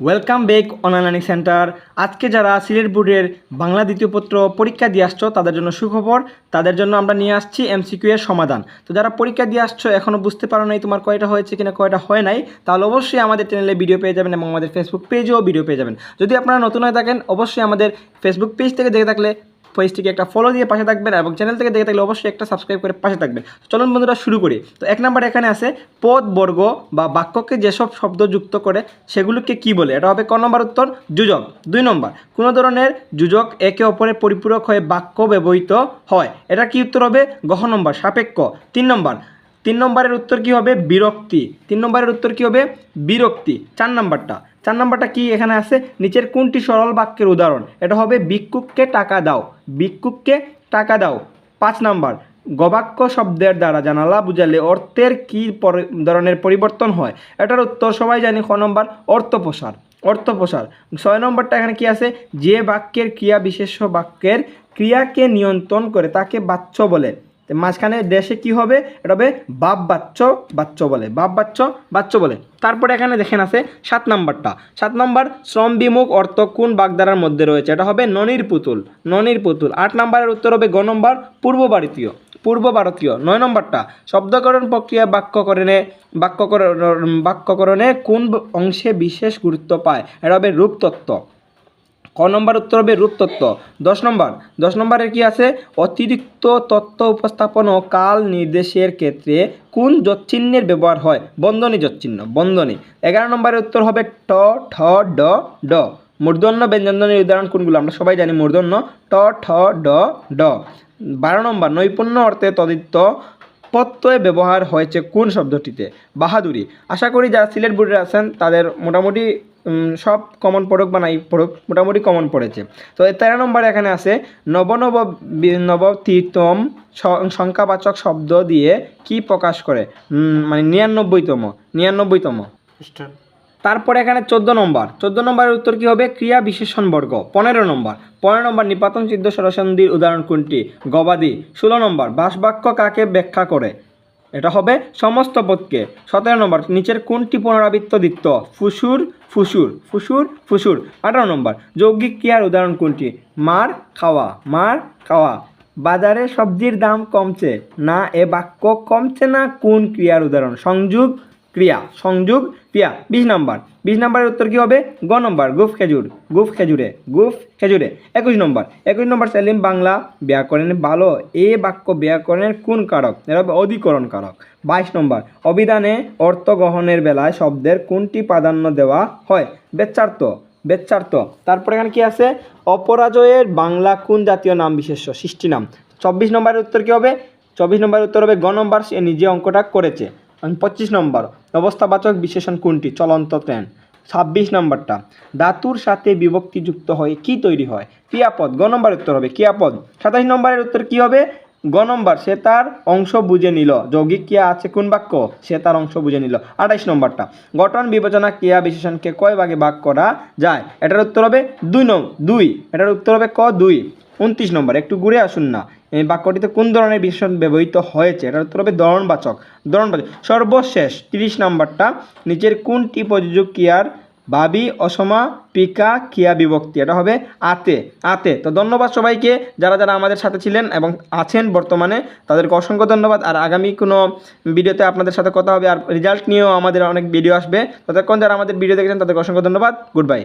Welcome back online centre আজকে যারা সিলেট বোর্ডের বাংলা দ্বিতীয় পত্র পরীক্ষা দিয়ে আসছো, তাদের জন্য সুখবর। তাদের জন্য আমরা নিয়ে আসছি এমসিকিউ এর সমাধান। তো যারা পরীক্ষা দিয়ে আসছো এখনও বুঝতে পারো নাই তোমার কয়টা হয়েছে কিনা, কয়টা হয় নাই, তাহলে অবশ্যই আমাদের চ্যানেলে ভিডিও পেয়ে যাবেন এবং আমাদের ফেসবুক পেজেও ভিডিও পেয়ে যাবেন। যদি আপনারা নতুন হয়ে থাকেন, অবশ্যই আমাদের ফেসবুক পেজ থেকে দেখে থাকলে পেজটিকে একটা ফলো দিয়ে পাশে থাকবেন এবং চ্যানেল থেকে দেখে থাকলে অবশ্যই একটা সাবস্ক্রাইব করে পাশে থাকবেন। চলুন বন্ধুরা শুরু করি। তো এক নাম্বার এখানে আছে, পদ, বর্গ বা বাক্যকে যেসব শব্দ যুক্ত করে সেগুলোকে কি বলে? এটা হবে ক নম্বর উত্তর? যুজক। দুই নম্বর কোনো ধরনের যুজক একে অপরের পরিপূরক হয়ে বাক্য ব্যবহৃত হয়। এটা কি উত্তর হবে? গহ নম্বর সাপেক্ষ। তিন নম্বর তিন নম্বরের উত্তর কি হবে? বিরক্তি। তিন নম্বরের উত্তর কি হবে? বিরক্তি। চার নম্বরটা। চার নম্বরটা কি এখানে আছে? নিচের কোনটি সরল বাক্যের উদাহরণ? এটা হবে, ভিক্ষুককে টাকা দাও। ভিক্ষুককে টাকা দাও। পাঁচ নাম্বার গবাক্য শব্দের দ্বারা জানালা বুঝালে অর্থের কি ধরনের পরিবর্তন হয়? এটার উত্তর সবাই জানি। খ নম্বর অর্থ প্রসার অর্থ প্রসার ছয় নম্বরটা এখানে কি আছে? যে বাক্যের ক্রিয়া বিশেষ্য বাক্যের ক্রিয়াকে নিয়ন্ত্রণ করে তাকে বাচ্চ বলে। মাঝখানে দেশে কি হবে? এটা হবে বাপ বাচ্চ বাচ্চ বলে, বাপ বাচ্চ বাচ্চ বলে। তারপরে এখানে দেখেন আছে সাত নম্বরটা। সাত নম্বর শ্রম বিমুখ অর্থ কোন বাগধারার মধ্যে রয়েছে? এটা হবে ননির পুতুল ননির পুতুল। আট নম্বরের উত্তর হবে গ নম্বর পূর্ব ভারতীয় পূর্ব ভারতীয় নয় নম্বরটা, শব্দকরণ প্রক্রিয়া বাক্যকরণে, বাক্যকরণ, বাক্যকরণে কোন অংশে বিশেষ গুরুত্ব পায়? এটা হবে রূপতত্ত্ব। ক নম্বর উত্তর হবে রূপতত্ত্ব দশ নম্বর, দশ নম্বরে কি আছে? অতিরিক্ত তত্ত্ব উপস্থাপন ও কাল নির্দেশের ক্ষেত্রে কোন যচ্চিহ্নের ব্যবহার হয়? বন্ধনী যচ্চিহ্ন বন্ধনী। এগারো নম্বরের উত্তর হবে ট, ঠ, ড ড। মূর্ধন্য ব্যঞ্জনের উদাহরণ কোনগুলো? আমরা সবাই জানি মূর্ধন্য। ট, ঠ, ড ড। বারো নম্বর, নৈপুণ্য অর্থে তদিত্ব প্রত্যয় ব্যবহার হয়েছে কোন শব্দটিতে? বাহাদুরি। আশা করি যারা সিলেট বোর্ডে আছেন তাদের মোটামুটি সব কমন পড়ুক বা নাই পড়ুক মোটামুটি কমন পড়েছে। তো তেরো নম্বর এখানে আছে নবনব নবতিতম সংখ্যাবাচক শব্দ দিয়ে কি প্রকাশ করে? মানে নিরানব্বইতম নিরানব্বইতম। তারপরে এখানে চোদ্দ নম্বর চোদ্দ নম্বরের উত্তর কি হবে? ক্রিয়া বিশেষণ বর্গ পনেরো নম্বর। পনেরো নম্বর নিপাতন সিদ্ধ সরসন্ধির উদাহরণ কোনটি? গবাদি। ষোলো নম্বর ভাসবাক্য কাকে ব্যাখ্যা করে? এটা হবে সমস্ত পদকে। সতেরো নম্বর, নিচের কোনটি পুনরাবৃত্ত দিত্য ফুসুর ফুসুর ফুসুর ফুসুর। আঠারো নম্বর, যৌগিক ক্রিয়ার উদাহরণ কোনটি? মার, খাওয়া। মার, খাওয়া। বাজারে সবজির দাম কমছে। না এ বাক্য কমছে না কোন ক্রিয়ার উদাহরণ? সংযোগ ক্রিয়া, সংযোগ, ক্রিয়া, বিশ নম্বর। বিশ নম্বরের উত্তর কী হবে? গ নম্বর, গুফ খেজুর। গুফ খেজুরে গুফ খেজুরে। একুশ নম্বর। একুশ নম্বর সেলিম বাংলা ব্যাকরণে ভালো। এ বাক্য ব্যাকরণের কোন কারক? এর হবে অধিকরণ কারক। বাইশ নম্বর। অভিধানে অর্থ গ্রহণের বেলায় শব্দের কোনটি প্রাধান্য দেওয়া হয়? বেচ্চার্থ। বেচ্চার্থ। তারপরে এখানে কি আছে? অপরাজয়ের বাংলা কোন জাতীয় নাম বিশেষ্য? সৃষ্টি নাম। চব্বিশ নম্বরের উত্তর কী হবে? চব্বিশ নম্বরের উত্তর হবে, গ নম্বর সে নিজে অঙ্কটা করেছে। পঁচিশ নম্বর। অবস্থাবাচক বিশেষণ কোনটি? চলন্ত ট্রেন ছাব্বিশ নম্বরটা। ধাতুর সাথে বিভক্তি যুক্ত হয়ে কি তৈরি হয়? ক্রিয়াপদ। গ নম্বরের উত্তর হবে ক্রিয়াপদ। সাতাশ নম্বরের উত্তর কি হবে? গ নম্বর, সে তার অংশ বুঝে নিল। যৌগিক ক্রিয়া আছে কোন বাক্য? সে তার অংশ বুঝে নিল। আঠাইশ নম্বরটা। গঠন, বিবেচনা, ক্রিয়া বিশেষণকে কয় ভাগে ভাগ করা যায়? এটার উত্তর হবে দুই নং দুই। এটার উত্তর হবে ক দুই। উনত্রিশ নম্বর। একটু ঘুরে আসুন না। বাক্যটিতে কোন ধরনের বিশেষণ ব্যবহৃত হয়েছে? এটার উত্তর হবে দরণবাচক। দরণবাচক। সর্বশেষ তিরিশ নম্বরটা, নিচের কোনটি প্রযোজক ক্রিয়ার বাবি অসমা, পিকা ক্রিয়া বিভক্তি? এটা হবে আতে। আতে। তো ধন্যবাদ সবাইকে, যারা যারা আমাদের সাথে ছিলেন এবং আছেন বর্তমানে, তাদেরকে অসংখ্য ধন্যবাদ। আর আগামী কোনো ভিডিওতে আপনাদের সাথে কথা হবে, আর রেজাল্ট নিয়েও আমাদের অনেক ভিডিও আসবে। ততক্ষণ যারা আমাদের ভিডিও দেখেছেন, তাদেরকে অসংখ্য ধন্যবাদ। Good bye